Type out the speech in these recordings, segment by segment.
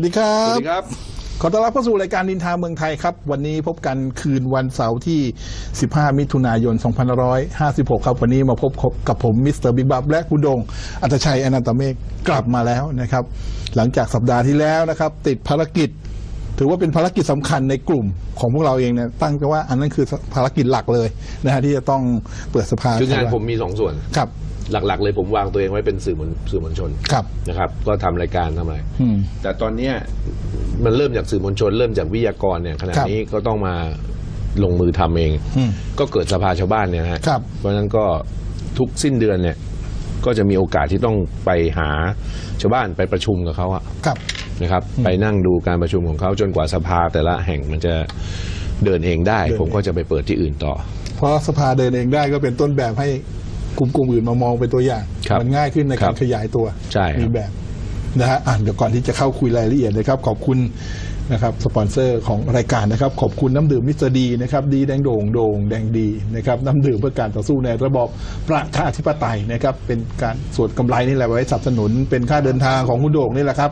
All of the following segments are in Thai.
สวัสดีครัสวับสดีครับ ขอต้อนรับเข้าสู่รายการดินทาเมืองไทยครับ วันนี้พบกันคืนวันเสาร์ที่ 15 มิถุนายน 2556 ครับ วันนี้มาพบกับผมมิสเตอร์บิ๊กบับและคุณดง อัตชัยอนันตเมฆกลับมาแล้วนะครับ หลังจากสัปดาห์ที่แล้วนะครับ ติดภารกิจ ถือว่าเป็นภารกิจสำคัญในกลุ่มของพวกเราเองเนี่ยตั้งใจว่าอันนั้นคือภารกิจหลักเลยนะฮะที่จะต้องเปิดสภาคืองานผมมีสองส่วนครับ หลักๆ เลยผมวางตัวเองไว้เป็นสื่อมวลสื่อมวลชนครับ นะครับ ก็ทำรายการทำอะไร อืม แต่ตอนเนี้ยมันเริ่มจากสื่อมวลชน เริ่มจากวิทยากรเนี่ยขณะครับ นี้ก็ต้องมาลงมือทำเอง อืม ก็เกิดสภาชาวบ้านเนี่ยนะฮะครับ เพราะฉะนั้นก็ทุกสิ้นเดือนเนี่ย ก็จะมีโอกาสที่ต้องไปหาชาวบ้านไปประชุมกับเขาอะ ครับ นะครับไปนั่งดูการประชุมของเขาจนกว่าสภาแต่ละแห่งมันจะเดินเองได้ เดินเอง ผมก็จะไปเปิดที่อื่นต่อ เพราะสภาเดินเองได้ก็เป็นต้นแบบให้ กลุ่มกลุ่มอื่นมามองเป็นตัวอย่าง ครับมันง่ายขึ้นในครัการบขยายตัวใช่ครับ มีแบบนะฮะอ่านเดี๋ยวก่อนที่จะเข้าคุยรายละเอียดนะครับ ขอบคุณนะครับสปอนเซอร์ของรายการนะครับ ขอบคุณน้ำดื่มมิสเตอร์ดีนะครับดีแดงโด่งโด่งแดงดีนะครับน้ำดื่มเพื่อการต่อสู้ในระบอบประชาธิปไตยนะครับเป็นการส่วนกำไรนี่แหละไว้สนับสนุน เป็นค่าเดินทางของคุณโด่งนี่แหละครับ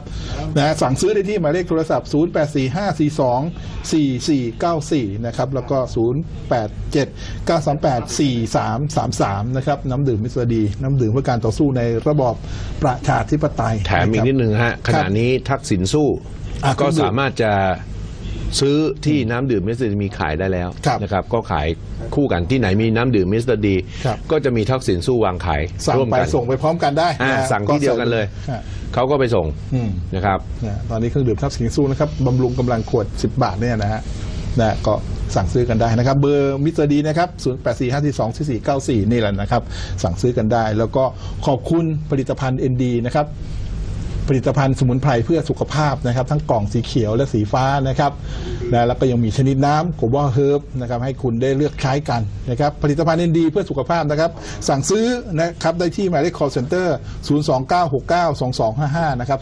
นะสั่งซื้อได้ที่หมายเลขโทรศัพท์ 0845424494 นะครับแล้วก็ 0879384333 นะครับน้ำดื่มมิสเตอร์ดี น้ำดื่มเพื่อการต่อสู้ในระบอบประชาธิปไตยแถมอีกนิดนึงฮะขณะนี้ทักษิณสู้ ก็คุณดูสามารถจะซื้อที่น้ำดื่มมิสเตอร์ดีมีขายได้แล้วครับนะครับ ก็ขายคู่กันที่ไหนมีน้ำดื่มมิสเตอร์ดี ครับ ก็จะมีทักษิณสู้วางขายสั่งร่วมไปกันส่งไปพร้อมกันได้อ่านะฮะสั่งที่เดียวกันเลย ฮะ เขาก็ไปส่งอืม นะครับ นะตอนนี้เครื่องดื่มทับสิงสู้นะครับบำรุงกำลังขวด 10 บาทเนี่ยนะฮะนะก็สั่งซื้อกันได้นะครับ เบอร์มิสเตอร์ดีนะครับ0 8 4 5 4 2 4 4 9 4 นี่แหละนะครับ สั่งซื้อกันได้ แล้วก็ขอบคุณผลิตภัณฑ์ ND นะครับ ผลิตภัณฑ์สมุนไพรเพื่อสุขภาพนะครับ ทั้งกล่องสีเขียวและสีฟ้านะครับนะแล้วก็ยังมีชนิดน้ำโกบอเฮิร์บนะครับให้คุณได้เลือกใช้กันนะครับผลิตภัณฑ์ดีเพื่อสุขภาพนะครับ สั่งซื้อนะครับได้ที่หมายเลข call center 029692255นะครับ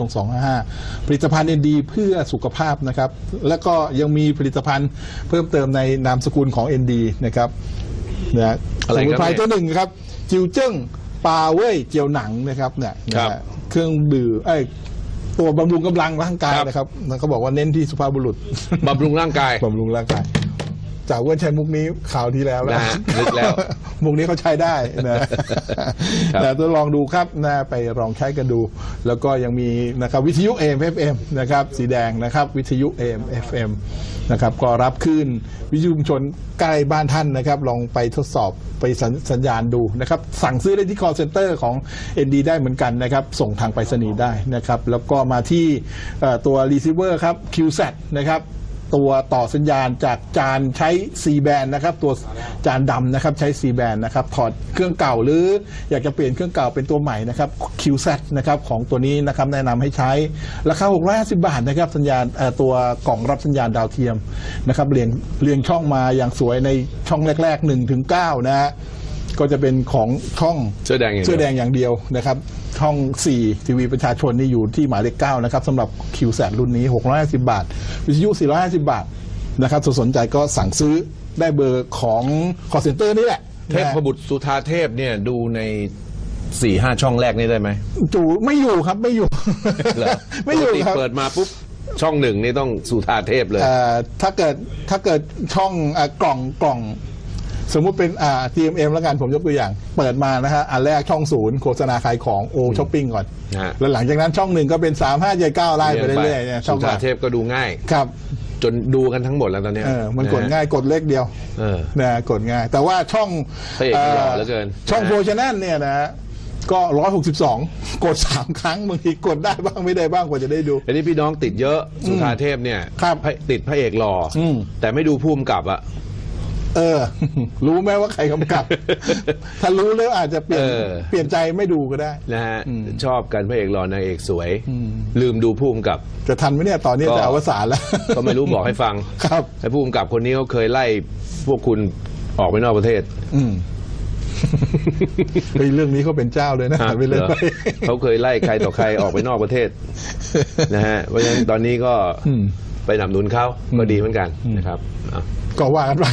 029692255 ผลิตภัณฑ์ดีเพื่อสุขภาพนะครับ แล้วก็ยังมีผลิตภัณฑ์เพิ่มเติมในนามสกุลของ ND นะครับนะอะไรสครับมุนไพรเนี่ยตัวหนึ่งครับ จิวเจิ้งปลาเว่ยเจียวหนังนะครับเนี่ยนะครัฮะบ เครื่องดื่มไอ้ยตัวบำรุงกำลังร่างกายครับ นะครับแล้วเขาบอกว่าเน้นที่สุภาพบุรุษ บำรุงร่างกาย บำรุงร่างกาย จากเว้นใช้มุกนี้ข่าวที่แล้วแล้วนะฮะนึกแล้ว มุกนี้เขาใช้ได้นะครับแต่ต้องลองดูครับนะไปลองใช้กันดู แล้วก็ยังมีนะครับวิทยุ AM FM นะครับสีแดงนะครับวิทยุ AM FM นะครับก็รับขึ้นวิทยุชุมชนใกล้บ้านท่านนะครับ ลองไปทดสอบไปสัญสัญญาณดูนะครับ สั่งซื้อได้ที่ call center ของ ND ได้เหมือนกันนะครับ ส่งทางไปรษณีย์ได้นะครับ แล้วก็มาที่เอ่อตัว receiver ครับ QSAT นะครับ ตัวต่อสัญญาณจากจานใช้ C band นะครับตัวจานดำนะครับใช้ C band นะครับถอดเครื่องเก่าหรืออยากจะเปลี่ยนเครื่องเก่าเป็นตัวใหม่นะครับ QSat นะครับของตัวนี้นะครับแนะนำให้ใช้ ราคา 650 บาทนะครับสัญญาณตัวกล่องรับสัญญาณดาวเทียมนะครับเรียงเรียงช่องมาอย่างสวยในช่องแรก ๆ1ถึง9นะฮะ ก็จะเป็นของช่องเสื้อแดงอย่างเดียว เสื้อแดงอย่างเดียวนะครับช่อง 4 ทีวีประชาชนนี่อยู่ที่หมายเลข9นะครับสำหรับ q s a t รุ่นนี้ 650 บาท วิทยุ 450 บาทนะครับถ้าสนใจก็สั่งซื้อได้เบอร์ของคอเซ็นเตอร์นี่แหละเทพบุตรสุธาเทพเนี่ยดูในสี่ห้าช่องแรกนี่ได้ไหมจูไม่อยู่ครับไม่อยู่เหรอไม่อยู่ปกติครับ เปิดมาปุ๊บช่องหนึ่งนี่ต้องสุธาเทพเลย เอ่อถ้าเกิดถ้าเกิดช่องเอ่อกล่องกล่อง สมมุติเป็นอ่า TMM แล้วกันผมยกตัวอย่าง เปิดมานะฮะอันแรกช่องศูนย์โฆษณาขายของโอช้อปปิ้งก่อนนะฮะ แล้วหลังจากนั้นช่องหนึ่งก็เป็น3 5 7 9ไล่ไปเรื่อยๆเนี่ยช่สุองหธาลักเทพก็ดูง่าย ครับจนดูกันทั้งหมดแล้วตอนเนี้ยเออมันกดะฮะง่ายกดเลขเดียว เออ นะกดง่ายแต่ว่าช่องพระเอกหล่อเหลือเกินช่องนะ โฟชแนลเนี่ยนะฮะก็ร้อยหกสิบสองกดสามครั้งบางทีกดได้บ้างไม่ได้บ้างกว่าจะได้ดู อันนี้พี่น้องติดเยอะสุธาเทพเนี่ยครับพระติดพระเอกหล่ออม แต่ไม่ดูภูมิกับอะ เออ รู้ไหมว่าใครกำกับ ถ้ารู้แล้วอาจจะเปลี่ยนเออ เปลี่ยนใจไม่ดูก็ได้ นะฮะอืมชอบกันพระเอกหล่อนางเอกสวย ลืมดูภูมิกับ จะทันไหมเนี่ยตอนนี้ก็ จะอวสานแล้ว ก็ไม่รู้บอกให้ฟังครับ ไอ้ภูมิกับคนนี้เขาเคยไล่พวกคุณออกไปนอกประเทศอืมเฮ้ยเรื่องนี้เขาเป็นเจ้าเลยนะฮะไปเลยเหรอเขาเคยไล่ใครต่อใครออกไปนอกประเทศนะฮะเพราะฉะนั้นตอนนี้ก็อืม ไปหนำหนุนเขาก็ดีเหมือนกันนะครับอะ ก็ว่ากันไป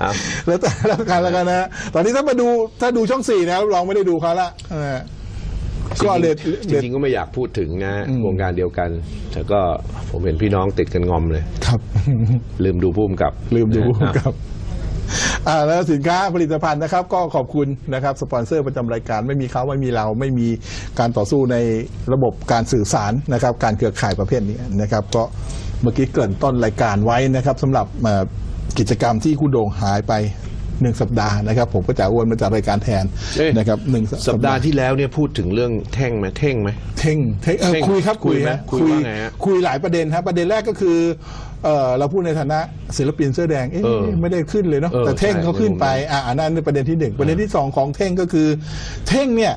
อะ แล้วแต่แล้วกันแล้วกันนะ ตอนนี้ถ้ามาดูถ้าดูช่องสี่นะรับรองไม่ได้ดูเขาละเออก็เลยจริงๆจริงๆก็ไม่อยากพูดถึงนะอืมวงการเดียวกัน แต่ก็ผมเห็นพี่น้องติดกันงอมเลย ครับ ลืมดูพุ่มกับลืมดูนะ ครับ อ่าแล้วสินค้าผลิตภัณฑ์นะครับ ก็ขอบคุณนะครับสปอนเซอร์ประจำรายการไม่มีเขาไม่มีเราไม่มีการต่อสู้ในระบบการสื่อสารนะครับ การเครือข่ายประเภทนี้นะครับ ก็เมื่อกี้เกริ่นต้นรายการไว้นะครับสำหรับเอ่อกิจกรรมที่คุณโด่งหายไป หนึ่งสัปดาห์นะครับ ผมก็จะอ้วนมาจากรายการแทนเอ๊ะนะครับหนึ่งสัปดาห์ที่แล้วเนี่ยพูดถึงเรื่องแท่งไหมแท่งไหม เท่งเท่งเออเท่งคุยครับคุยไหมฮะคุยว่าไงฮะคุยหลายประเด็นครับประเด็นแรกก็คือเออเราพูดในฐานะศิลปินเสื้อแดงเอ๊ะเออไม่ได้ขึ้นเลยเนาะเออแต่เท่งใช่เขาขึ้นไปในมุมนั้นอ่าอันนั้นเป็นประเด็นที่หนึ่งประเด็นที่สองของเท่งก็คือ เท่งเนี่ย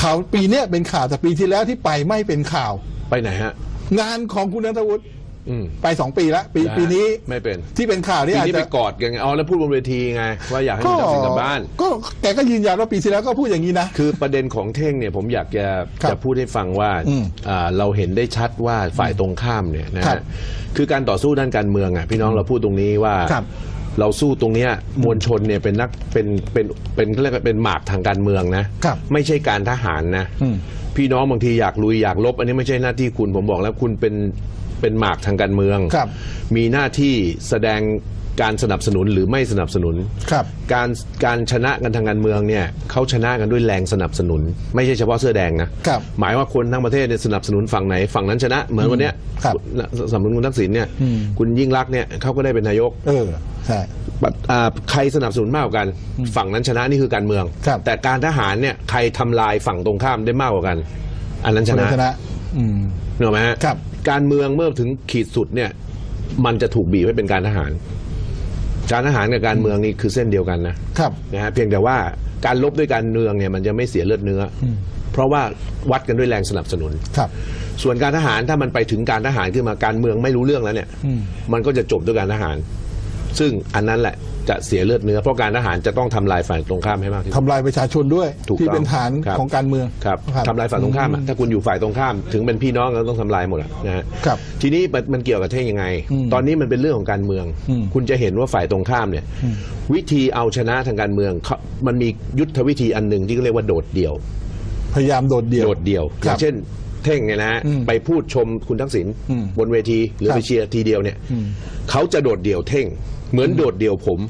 ข่าวปีเนี้ยเป็นข่าวแต่ปีที่แล้วที่ไปไม่เป็นข่าว ไปไหนฮะ งานของคุณนัทวุฒิ อืม ไปสองปีแล้วปีนะฮะปีนี้ไม่เป็นที่เป็นข่าวปีนี่อาจนี้จะไปกอดกันไงอ๋อแล้วพูดบนเวทีไง ว่าอยากให้ก็คุณทักษิณกลับบ้าน ก็แกก็ยืนยันว่าปีที่แล้วก็พูดอย่างนี้นะ คือประเด็นของเท่งเนี่ยผมอยากจะครับจะพูดให้ฟังว่าอืมอ่าเราเห็นได้ชัดว่าฝ่ายตรงข้ามเนี่ยนะครับฮะคือการต่อสู้ด้านการเมืองอะพี่น้องเราพูดตรงนี้ว่า ครับเราสู้ตรงเนี้ยมวลชนเนี่ยเป็นนักเป็นเป็นเป็นเขาเรียกว่าเป็นหมากทางการเมืองนะครับไม่ใช่การทหารนะอืมพี่น้องบางทีอยากลุยอยากลบ อันนี้ไม่ใช่หน้าที่คุณผมบอกแล้วคุณเป็น เป็นหมากทางการเมือง ครับมีหน้าที่แสดงการสนับสนุนหรือไม่สนับสนุนครับการการชนะกันทางการเมืองเนี่ยเขาชนะกันด้วยแรงสนับสนุน ไม่ใช่เฉพาะเสื้อแดงนะครับหมายว่าคนทั้งประเทศเนี่ยสนับสนุนฝั่งไหนฝั่งนั้นชนะเหมือนวันเนี้ยครับสนับสนุนคุณทักษิณเนี่ยอืม คุณยิ่งรักษณ์เนี่ยเขาก็ได้เป็นนายก เออใช่แบบอ่าใครสนับสนุนมากกว่ากัน ฝั่งนั้นชนะนี่คือการเมือง ครับ แต่การทหารเนี่ยใครทำลายฝั่งตรงข้ามได้มากกว่ากัน อันนั้นชคนนะชนะ อืม เนกอะไหมฮะครับ การเมืองเมื่อถึงขีดสุดเนี่ย มันจะถูกบีบให้เป็นการทหาร การทหารกับการเมืองนี่คือเส้นเดียวกันนะครับนะฮะเพียงแต่ว่าการลบด้วยการเมืองเนี่ยมันจะไม่เสียเลือดเนื้ออเพราะว่าวัดกันด้วยแรงสนับสนุน ครับ ส่วนการทหารถ้ามันไปถึงการทหารขึ้นมาการเมืองไม่รู้เรื่องแล้วเนี่ยอืมมันก็จะจบด้วยการทหาร ซึ่งอันนั้นแหละจะเสียเลือดเนื้อ เพราะการทหารจะต้องทำลายฝ่ายตรงข้ามให้มากที่สุด ทำลายประชาชนด้วยถูกที่ต้องเป็นฐานครับ ของการเมือง ครับทำลายฝ่ายตรงข้ามอะถ้าคุณอยู่ฝ่ายตรงข้าม ถึงเป็นพี่น้องก็ต้องทำลายหมดอะนะฮะครับทีนี้มันมันเกี่ยวกับเท่งยังไง อืมตอนนี้มันเป็นเรื่องของการเมือง อืมคุณจะเห็นว่าฝ่ายตรงข้ามเนี่ยวิธีเอาชนะทางการเมืองเขามันมียุทธวิธีอันหนึ่งที่เขาเรียกว่าโดดเดี่ยว พยายามโดดเดี่ยว โดดเดี่ยวอครัย่าบงเช่น เท่งเนี่ยนะฮะอืมไปพูดชมคุณทักษิณอืมบนเวทีหรือครับไปเชียร์ทีเดียวเนี่ยอืม เขาจะโดดเดี่ยวเท่ง เหมือนโดดเดี่ยวผม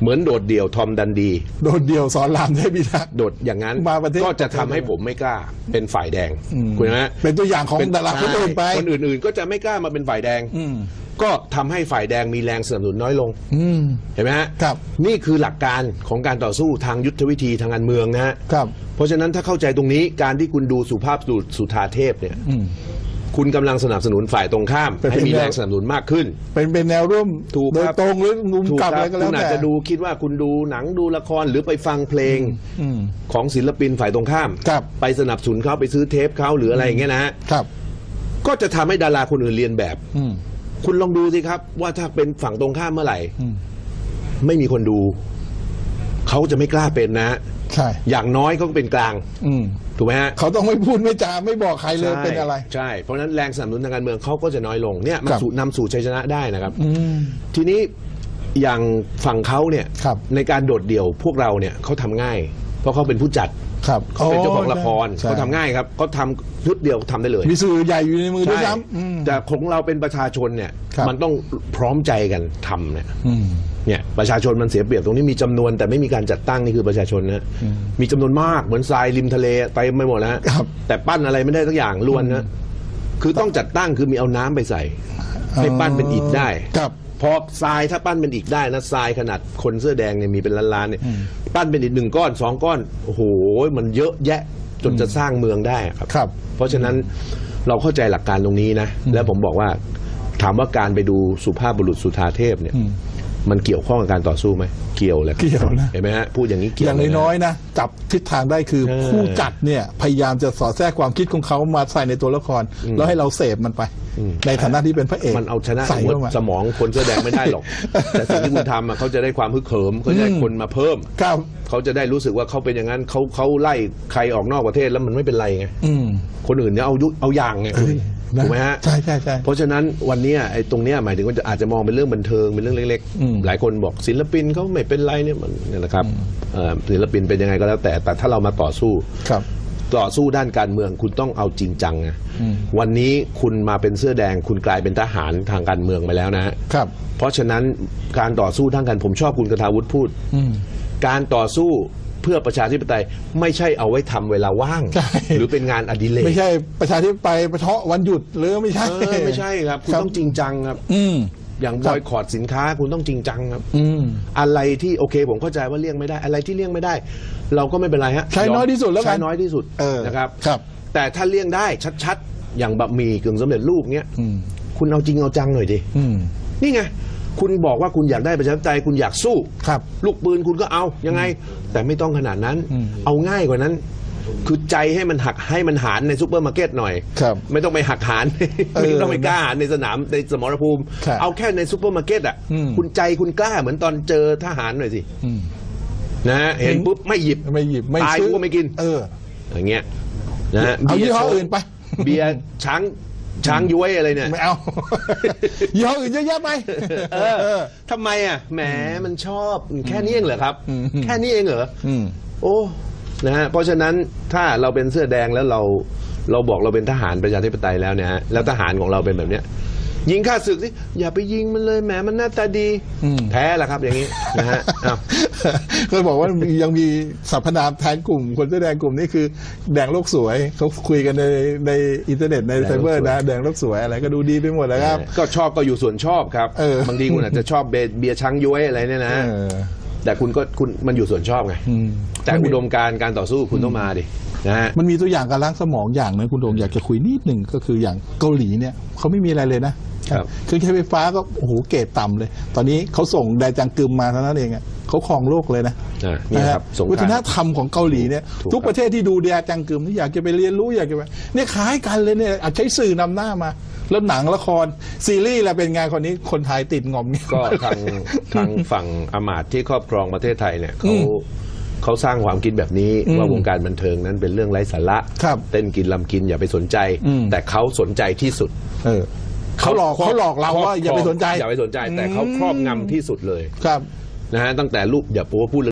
เหมือนโดดเดี่ยวทอมดันดี โดดเดี่ยวสอนรามเทพิทักษ์ โดดอย่างนั้นมาประเทศ ก็จะทำให้ผมไม่กล้าเป็นฝ่ายแดงอืมคุณนะฮะเป็นตัวอย่างของดาราคนอื่นไป ใช่คนอื่นๆ ก็จะไม่กล้ามาเป็นฝ่ายแดงอืม ก็ทำให้ฝ่ายแดงมีแรงสนับสนุนน้อยลง อืม เห็นไหมฮะครับนี่คือหลักการของการต่อสู้ทางยุทธวิธีทางการเมืองนะฮะครับ เพราะฉะนั้นถ้าเข้าใจตรงนี้การที่คุณดูสุภาพสุสุธาเทพเนี่ยอืม คุณกำลังสนับสนุนฝ่ายตรงข้ามเป็นให้มีแนวแรงสนับสนุนมากขึ้น เป็นเป็นแนวร่วมถูกโดยครับตรงหรือมุมถูกกลับคอะไรรับก็แล้คุวณอาจแต่ จะดูคิดว่าคุณดูหนังดูละครหรือไปฟังเพลงอืมของศิลปินฝ่ายตรงข้าม ครับ ไปสนับสนุนเขาไปซื้อเทปเขาหรืออะไรอย่างเงี้ยนะฮะครับก็จะทำให้ดาราคนอื่นเรียนแบบ อืมคุณลองดูสิครับ ว่าถ้าเป็นฝั่งตรงข้ามเมื่อไหร่ อืม ไม่มีคนดู เขาจะไม่กล้าเป็นนะ ใช่ อย่างน้อยเขาก็เป็นกลางอืมถูกไหมฮะเขาต้องไม่พูดไม่จาไม่บอกใครเลยใช่เป็นอะไร ใช่เพราะฉะนั้นแรงสนับสนุนทางการเมืองเขาก็จะน้อยลงเนี่ยมันครับ สู่นำสู่ชัยชนะได้นะครับ อืม ทีนี้อย่างฝั่งเขาเนี่ยครับในการโดดเดี่ยวพวกเราเนี่ยเขาทำง่าย เพราะเขาเป็นผู้จัด ครับเขาเป็นเจ้าของละครใช่ เขาทำง่ายครับเขาทำชุดเดียวทำได้เลย มีสื่อใหญ่อยู่ในมือด้วยใช่ซ้ำอืม แต่ของเราเป็นประชาชนเนี่ยครับ มันต้องพร้อมใจกันทำเนี่ยอืม เนี่ยประชาชนมันเสียเปรียบตรงนี้มีจำนวนแต่ไม่มีการจัดตั้งนี่คือประชาชนนะมีจำนวนมากเหมือนทรายริมทะเลไปไม่หมดแล้วฮะครับ แต่ปั้นอะไรไม่ได้สักอย่างล้วนนะคือต้องจัดตั้งคือมีเอาน้ำไปใส่ให้ปั้นเป็นอิฐได้ ครับ พอทรายถ้าปั้นเป็นอิฐได้นะทรายขนาดคนเสื้อแดงเนี่ยมีเป็นล้านๆเนี่ยปั้นเป็นอิฐหนึ่งก้อนสองก้อนโอ้โหมันเยอะแยะจนจะสร้างเมืองได้ครับ ครับ เพราะฉะนั้นเราเข้าใจหลักการตรงนี้นะ แล้วผมบอกว่า ถามว่าการไปดูสุภาพบุรุษสุธาเทพเนี่ย มันเกี่ยวข้องกับการต่อสู้ไหมเกี่ยวแหละเกี่ยวนะ เห็นไหมฮะพูดอย่างนี้เกี่ยวอย่างเลน้อยๆนะจับทิศทางได้คือเออผู้จัดเนี่ยพยายามจะสอดแทรกความคิดของเขามาใส่ในตัวละคร แล้วให้เราเสพมันไป ในฐานะที่เป็นพระเอกมันเอาชนะใส่หัวเข้ามาสมองคนเสื้อแดงไม่ได้หรอก แต่สิ่งที่คุณทำอะเขาจะได้ความฮึกเหิมเขาจะได้คนมาเพิ่ม ครับ เขาจะได้รู้สึกว่าเขาเป็นอย่างนั้นเขาเขาไล่ใครออกนอกประเทศแล้วมันไม่เป็นไรไงอืม คนอื่นเนี่ยเอายุเอาอย่างไงคุณนะ ถูกไหมฮะใช่ใช่ใช่เพราะฉะนั้นวันเนี้ยไอ้ตรงเนี้ยหมายถึงว่าจะอาจจะมองเป็นเรื่องบันเทิงเป็นเรื่องเล็กอืมๆหลายคนบอกศิลปินเขาไม่เป็นไรเนี่ยมันเนี่ยนะครับเอ่อศิลปินเป็นยังไงก็แล้วแต่แต่ถ้าเรามาต่อสู้ครับต่อสู้ด้านการเมืองคุณต้องเอาจริงจังนะอืมวันนี้คุณมาเป็นเสื้อแดง คุณกลายเป็นทหารทางการเมืองไปแล้วนะฮะครับ เพราะฉะนั้นการต่อสู้ทางการผมชอบคุณกทาวุฒิพูดอืมการต่อสู้ เพื่อประชาธิปไตยไม่ใช่เอาไว้ทำเวลาว่าง ใช่ หรือเป็นงานอดิเรกไม่ใช่ประชาธิปไตยประเทาะวันหยุดหรือไม่ใช่ เออไม่ใช่ครับ คุณต้องจริงจังครับ อืม อย่างครับบอยคอรดสินค้าคุณต้องจริงจังครับ อืม อะไรที่โอเคผมเข้าใจว่าเลี่ยงไม่ได้ อะไรที่เลี่ยงไม่ได้ เราก็ไม่เป็นไรฮะใช้น้อยที่สุดแล้วกันใช้น้อยที่สุดเออนะครับ ครับแต่ถ้าเลี่ยงได้ชัดๆ อย่างบะหมี่กึ่งสำเร็จรูปเนี้ยอืม คุณเอาจริงเอาจังหน่อยดิอืม นี่ไง คุณบอกว่าคุณอยากได้ประชาธิปไตยคุณอยากสู้ครับ ลูกปืนคุณก็เอายังไง แต่ไม่ต้องขนาดนั้นอืมเอาง่ายกว่านั้น คือใจให้มันหักให้มันหารในซูเปอร์มาร์เก็ตหน่อย ครับไม่ต้องไปหักหารเออไม่ต้องไปกล้าหารในสนามในสมรภูมิ ครับเอาแค่ในซูเปอร์มาร์เก็ตอะอืม คุณใจคุณกล้าเหมือนตอนเจอทหารหน่อยสิอืมนะฮะเห็นปุ๊บไม่หยิบไม่หยิบไม่ตายซื้อกูก็ไม่กิน เออ อย่างเงี้ยนะฮะเอายี่ห้อบียร์อื่นไป เบียร์ช้าง ช้างย้วยอะไรเนี่ยไม่เอายี่ห้ออื่นเยอะแยะไปเออทำไมอะแหมมันชอบแค่นี้เองเหรอครับอืมแค่นี้เองเหรออืมโอ้นะฮะเพราะฉะนั้นถ้าเราเป็นเสื้อแดงแล้วเราเราบอกเราเป็นทหารประชาธิปไตยแล้วเนี่ยฮะแล้วทหารของเราเป็นแบบเนี้ย ยิงข้าศึกสิอย่าไปยิงมันเลยแหมมันหน้าตาดีอืมแพ้ละครับ อย่างนี้นะฮะอ้าวเคยบอกว่ามียังมีสรรพนามแทนกลุ่ม คนเสื้อแดงกลุ่มนี้คือ แดงโลกสวยเขาคุยกันในในอินเทอร์เน็ตในแดงโลกไซเบอร์สวยนะแดงโลกสวยอะไรก็ดูดีไปหมดนะครับ ก็ชอบก็อยู่ส่วนชอบครับเออบางทีคุณอาจจะชอบเบเบียร์ช้างย้วยอะไรเนี่ยนะเออแต่คุณก็คุณมันอยู่ส่วนชอบไงอืมแต่อุดมการณ์การต่อสู้คุณต้องมาดินะฮะมันมีตัวอย่างการล้างสมองอย่างหนึงคุณโดงอยากจะคุยนิดหนึ่งก็คืออย่างเกาหลีเนี่ยเขาไม่มีอะไรเลยนะ ครับเครื่องใช้ไฟฟ้าก็โอ้โหเกรดต่ำเลย ตอนนี้เขาส่งไดจังกึมมาเท่านั้นเองอะเขาครองโลกเลยนะอ่านี่ครับสงครามวัฒนธรรมของเกาหลีเนี่ยถูกทุกครับประเทศที่ดูไดจังกึมนี่อยากจะไปเรียนรู้อยากจะไปเนี่ยคล้ายกันเลยเนี่ยอาจใช้สื่อนำหน้ามาแล้วหนังละครซีรีส์แหละเป็นไงคนนี้คนไทยติดงอมเนี่ยก็ทางทางฝั่งอำมาตย์ที่ครอบครองประเทศไทยเนี่ยเขาอืมเขาสร้างความคิดแบบนี้อืมว่าวงการบันเทิงนั้นเป็นเรื่องไร้สาระครับเต้นกินลำกินอย่าไปสนใจอืมแต่เขาสนใจที่สุด เออเขาหลอกเขาหลอกเราว่าอย่าไปสนใจอย่าไปสนใจ แต่เขาครอบงำที่สุดเลยครับ นะฮะตั้งแต่ลูกอย่าพูดว่าพูด